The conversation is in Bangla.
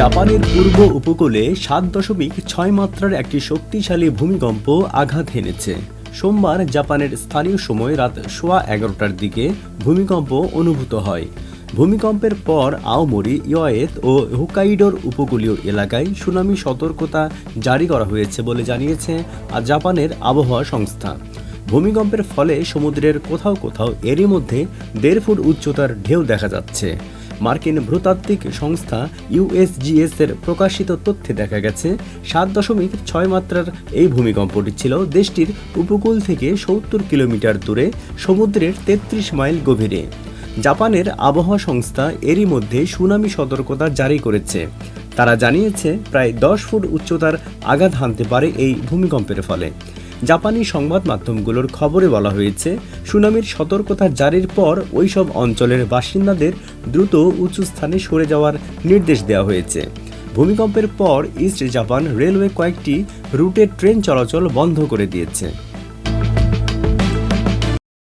জাপানের পূর্ব উপকূলে সাত দশমিক ছয় মাত্রার একটি শক্তিশালী ভূমিকম্প আঘাত হেনেছে। সোমবার জাপানের স্থানীয় সময় রাত সোয়া এগারোটার দিকে ভূমিকম্প অনুভূত হয়। ভূমিকম্পের পর আওমরি, ইয়েত ও হোকাইডোর উপকূলীয় এলাকায় সুনামি সতর্কতা জারি করা হয়েছে বলে জানিয়েছে জাপানের আবহাওয়া সংস্থা। ভূমিকম্পের ফলে সমুদ্রের কোথাও কোথাও এরই মধ্যে দেড় ফুট উচ্চতার ঢেউ দেখা যাচ্ছে। মার্কিন ভূতাত্ত্বিক সংস্থা ইউএসজিএস এর প্রকাশিত তথ্যে দেখা গেছে, সাত দশমিক ছয় মাত্রার এই ভূমিকম্পটি ছিল দেশটির উপকূল থেকে সত্তর কিলোমিটার দূরে, সমুদ্রের তেত্রিশ মাইল গভীরে। জাপানের আবহাওয়া সংস্থা এরই মধ্যে সুনামি সতর্কতা জারি করেছে। তারা জানিয়েছে, প্রায় দশ ফুট উচ্চতার আঘাত হানতে পারে এই ভূমিকম্পের ফলে। জাপানি সংবাদ মাধ্যমগুলোর খবরে বলা হয়েছে, সুনামির সতর্কতা জারির পর ওইসব অঞ্চলের বাসিন্দাদের দ্রুত উঁচু স্থানে সরে যাওয়ার নির্দেশ দেওয়া হয়েছে। ভূমিকম্পের পর ইস্ট জাপান রেলওয়ে কয়েকটি রুটে ট্রেন চলাচল বন্ধ করে দিয়েছে।